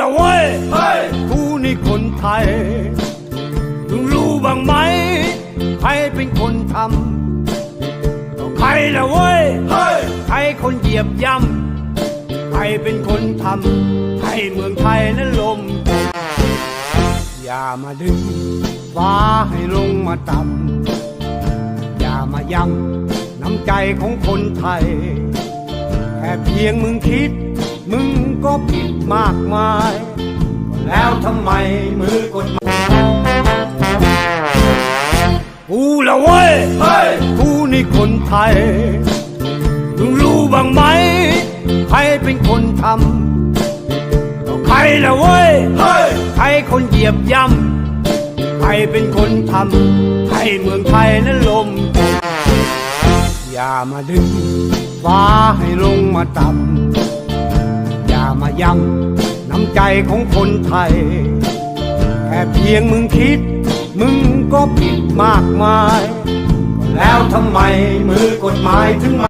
ละเว้ยเฮ้ยกูนี่คนไทยมึงรู้บ้างไหม ใครเป็นคนทำก็ใครละเว้ยเฮ้ยใครคนเหยียบย่ำใครเป็นคนทำให้เมืองไทยนั้นลมตกอย่ามาดึงฟ้าให้ลงมาต่ำอย่ามาย้ำน้ำใจของคนไทย แค่เพียงมึงคิด มึงก็ผิดมากมายแล้วทำไมมือกฎหมายกูละเว้ยเฮ้ยกูนี่คนไทยมึงรู้บ้างไหม ใครเป็นคนทำก็ใครละเว้ยเฮ้ยใครคนเหยียบย่ำใครเป็นคนทำให้เมืองไทยนั้นลมตกอย่ามาดึงฟ้าให้ลงมาต่ำอย่ามา ย้ำน้ำใจของคนไทย แค่เพียงมึงคิด มึงก็ผิดมากมาย แล้วทำไมมือกฎหมายถึงมา